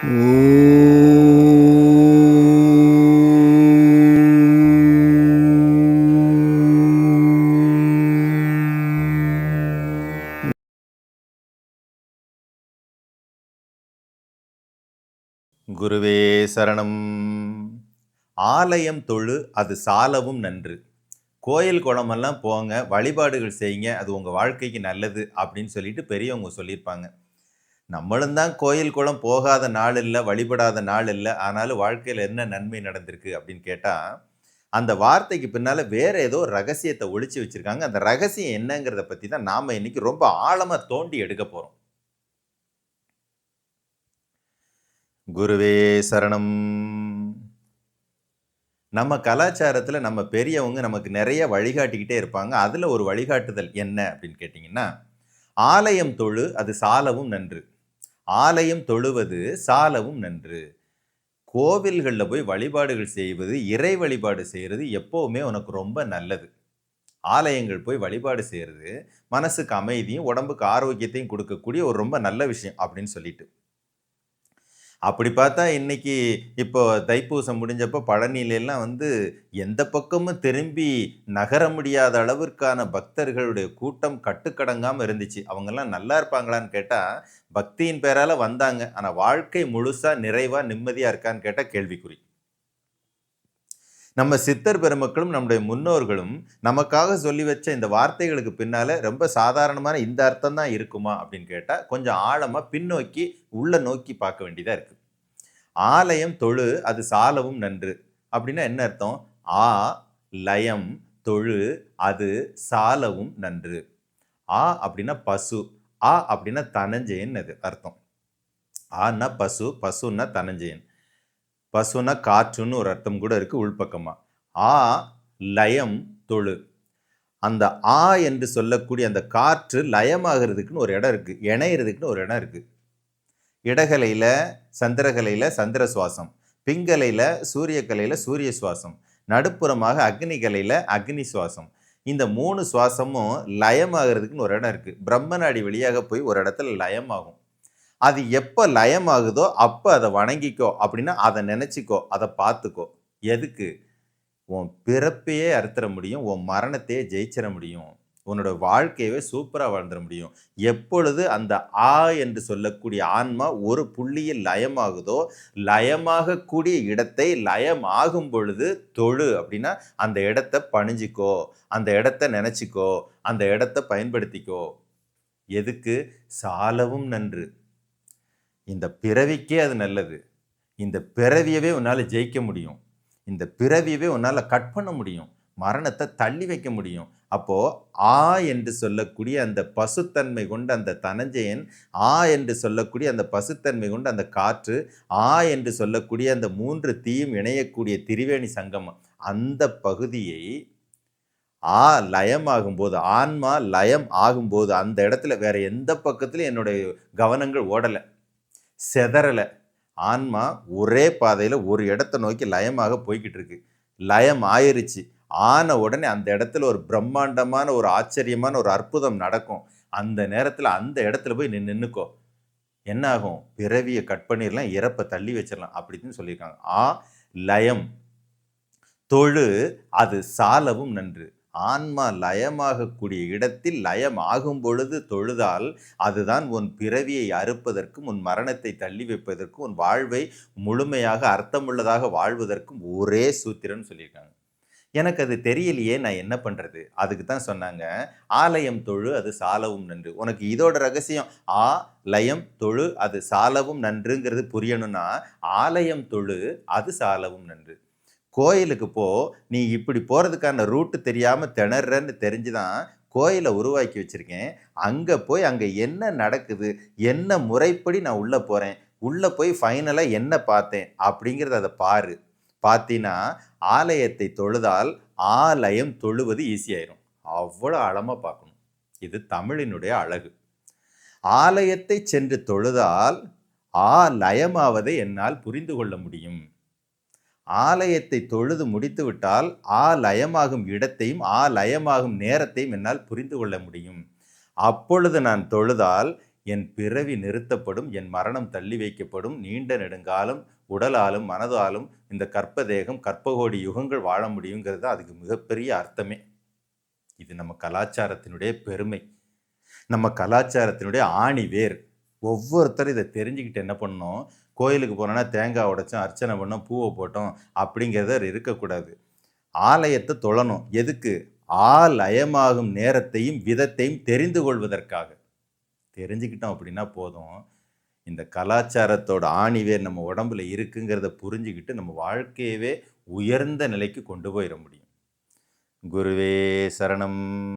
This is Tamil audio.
குருவே சரணம். ஆலயம் தொழு அது சாலவும் நன்று. கோயில் குளமெல்லாம் போங்க வழிபாடுகள் செய்யுங்க அது உங்கள் வாழ்க்கைக்கு நல்லது அப்படின்னு சொல்லிட்டு பெரியவங்க சொல்லியிருப்பாங்க. நம்மளும் தான் கோயில் குளம் போகாத நாள் இல்லை வழிபடாத நாள் இல்லை ஆனாலும் வாழ்க்கையில் என்ன நன்மை நடந்திருக்கு அப்படின்னு கேட்டால் அந்த வார்த்தைக்கு பின்னால் வேற ஏதோ ரகசியத்தை ஒழிச்சு வச்சுருக்காங்க. அந்த ரகசியம் என்னங்கிறத பற்றி தான் நாம் இன்னைக்கு ரொம்ப ஆழமாக தோண்டி எடுக்க போகிறோம் குருவே சரணம். நம்ம கலாச்சாரத்தில் நம்ம பெரியவங்க நமக்கு நிறைய வழிகாட்டிக்கிட்டே இருப்பாங்க. அதில் ஒரு வழிகாட்டுதல் என்ன அப்படின்னு கேட்டிங்கன்னா ஆலயம் தொழு அது சாலவும் நன்று. ஆலயம் தொழுவது சாலவும் நன்று. கோவில்களில் போய் வழிபாடுகள் செய்வது இறை வழிபாடு செய்கிறது எப்போவுமே உனக்கு ரொம்ப நல்லது. ஆலயங்கள் போய் வழிபாடு செய்கிறது மனசுக்கு அமைதியும் உடம்புக்கு ஆரோக்கியத்தையும் கொடுக்கக்கூடிய ஒரு ரொம்ப நல்ல விஷயம் அப்படின்னு சொல்லிட்டு. அப்படி பார்த்தா இன்னைக்கு இப்போ தைப்பூசம் முடிஞ்சப்போ பழனியிலெல்லாம் வந்து எந்த பக்கமும் திரும்பி நகர முடியாத அளவிற்கான பக்தர்களுடைய கூட்டம் கட்டுக்கடங்காமல் இருந்துச்சு. அவங்கெல்லாம் நல்லா இருப்பாங்களான்னு கேட்டால் பக்தியின் பேரால் வந்தாங்க. ஆனால் வாழ்க்கை முழுசாக நிறைவாக நிம்மதியாக இருக்கான்னு கேட்டால் கேள்விக்குறி. நம்ம சித்தர் பெருமக்களும் நம்முடைய முன்னோர்களும் நமக்காக சொல்லி வச்ச இந்த வார்த்தைகளுக்கு பின்னால் ரொம்ப சாதாரணமான இந்த அர்த்தம் தான் இருக்குமா அப்படின்னு கேட்டால் கொஞ்சம் ஆழமாக பின்னோக்கி உள்ள நோக்கி பார்க்க வேண்டியதாக இருக்குது ஆலயம் தொழு அது சாலவும் நன்று. அப்படின்னா என்ன அர்த்தம்? ஆ லயம் தொழு அது சாலவும் நன்று. ஆ அப்படின்னா பசு. ஆ அப்படின்னா தனஞ்சயன் அது அர்த்தம். ஆன்னா பசு பசுன்னா தனஞ்சயன் பசுனா காற்றுன்னு ஒரு அர்த்தம் கூட இருக்குது உள்பக்கமாக ஆ லயம் தொழு. அந்த ஆ என்று சொல்லக்கூடிய அந்த காற்று லயமாகிறதுக்குன்னு ஒரு இடம் இருக்குது இணையிறதுக்குன்னு ஒரு இடம் இருக்குது இடகலையில் சந்திரகலையில் சந்திர சுவாசம் பிங்கலையில் சூரியக்கலையில் சூரிய சுவாசம் நடுப்புறமாக அக்னிகலையில் அக்னி சுவாசம் இந்த மூணு சுவாசமும் லயமாகிறதுக்குன்னு ஒரு இடம் இருக்குது பிரம்மநாடி வழியாக போய் ஒரு இடத்துல லயமாகும். அது எப்போ லயமாகுதோ அப்போ அதை வணங்கிக்கோ அப்படின்னா அதை நினச்சிக்கோ அதை பார்த்துக்கோ. எதுக்கு? உன் பிறப்பையே அறுத்துற முடியும் உன் மரணத்தையே ஜெயிச்சிட முடியும். உன்னோட வாழ்க்கையவே சூப்பராக வாழ்ந்துட முடியும். எப்பொழுது அந்த ஆ என்று சொல்லக்கூடிய ஆன்மா ஒரு புள்ளியில் லயமாகுதோ லயமாகக்கூடிய இடத்தை லயம் ஆகும் பொழுது தொழு அப்படின்னா அந்த இடத்த பணிஞ்சிக்கோ அந்த இடத்த நினச்சிக்கோ அந்த இடத்த பயன்படுத்திக்கோ. எதுக்கு? சாலவும் நன்று. இந்த பிறவிக்கே அது நல்லது. இந்த பிறவியவே உன்னால் ஜெயிக்க முடியும். இந்த பிறவியவே உன்னால் கட் பண்ண முடியும். மரணத்தை தள்ளி வைக்க முடியும். அப்போது ஆ என்று சொல்லக்கூடிய அந்த பசுத்தன்மை கொண்ட அந்த தனஞ்சயன் ஆ என்று சொல்லக்கூடிய அந்த பசுத்தன்மை கொண்ட அந்த காற்று ஆ என்று சொல்லக்கூடிய அந்த மூன்று தீயும் இணையக்கூடிய திரிவேணி சங்கமம் அந்த பகுதியை ஆ லயம் ஆகும்போது ஆன்மா லயம் ஆகும்போது அந்த இடத்துல வேற எந்த பக்கத்துலையும் என்னுடைய கவனங்கள் ஓடலை. செதறலை. ஆன்மா ஒரே பாதையில் ஒரு இடத்த நோக்கி லயமாக போய்கிட்டு இருக்கு லயம் ஆயிருச்சு. ஆன உடனே அந்த இடத்துல ஒரு பிரம்மாண்டமான ஒரு ஆச்சரியமான ஒரு அற்புதம் நடக்கும். அந்த நேரத்தில் அந்த இடத்துல போய் நின்று நின்றுக்கோ என்ன ஆகும்? பிறவியை கட் பண்ணிடலாம் இறப்பை தள்ளி வச்சிடலாம் அப்படின்னு சொல்லியிருக்காங்க. ஆ லயம். தொழு அது சாலவும் நன்று. ஆன்மா லயமாகக்கூடிய இடத்தில் லயம் ஆகும் பொழுது தொழுதால் அதுதான் உன் பிறவியை அறுப்பதற்கும் உன் மரணத்தை தள்ளி வைப்பதற்கும் உன் வாழ்வை முழுமையாக அர்த்தமுள்ளதாக வாழ்வதற்கும் ஒரே சூத்திரம்னு சொல்லியிருக்காங்க. எனக்கு அது தெரியலையே நான் என்ன பண்ணுறது அதுக்கு தான் சொன்னாங்க ஆலயம் தொழு அது சாலவும் நன்று. உனக்கு இதோட ரகசியம் ஆ லயம் தொழு அது சாலவும் நன்றுங்கிறது புரியணும்னா ஆலயம் தொழு அது சாலவும் நன்று. கோயிலுக்கு போ. நீ இப்படி போகிறதுக்கான ரூட்டு தெரியாமல் திணறன்னு தெரிஞ்சு தான் கோயிலை உருவாக்கி வச்சுருக்கேன். அங்கே போய் அங்கே என்ன நடக்குது? என்ன முறைப்படி நான் உள்ளே போகிறேன் உள்ளே போய் ஃபைனலாக என்ன பார்த்தேன்? அப்படிங்கிறத அதை பாரு. பார்த்தீங்கன்னா ஆலயத்தை தொழுதால் ஆலயம் தொழுவது ஈஸியாயிரும் அவ்வளோ அழமாக பார்க்கணும். இது தமிழினுடைய அழகு. ஆலயத்தை சென்று தொழுதால் ஆ லயமாவதை என்னால் புரிந்து கொள்ள முடியும். ஆலயத்தை தொழுது முடித்துவிட்டால் ஆ லயமாகும் இடத்தையும் ஆ லயமாகும் நேரத்தையும் என்னால் புரிந்து கொள்ள முடியும். அப்பொழுது நான் தொழுதால் என் பிறவி நிறுத்தப்படும் என் மரணம் தள்ளி வைக்கப்படும் நீண்ட நெடுங்காலம் உடலாலும் மனதாலும் இந்த கற்ப தேகம் கற்பகோடி யுகங்கள் வாழ முடியுங்கிறது அதுக்கு மிகப்பெரிய அர்த்தமே. இது நம்ம கலாச்சாரத்தினுடைய பெருமை. நம்ம கலாச்சாரத்தினுடைய ஆணி வேர் ஒவ்வொருத்தரும் இதை தெரிஞ்சுக்கிட்டு என்ன பண்ணணும்? கோயிலுக்கு போனோன்னா தேங்காய் உடைச்சோம் அர்ச்சனை பண்ணோம் பூவை போட்டோம் அப்படிங்கிறத இருக்கக்கூடாது. ஆலயத்தை தொழணும். எதுக்கு? ஆலயமாகும் நேரத்தையும் விதத்தையும் தெரிந்து கொள்வதற்காக. தெரிஞ்சுக்கிட்டோம் அப்படின்னா போதும். இந்த கலாச்சாரத்தோட ஆணிவேர் நம்ம உடம்புல இருக்குங்கிறத புரிஞ்சுக்கிட்டு நம்ம வாழ்க்கையவே உயர்ந்த நிலைக்கு கொண்டு போயிட முடியும். குருவே சரணம்.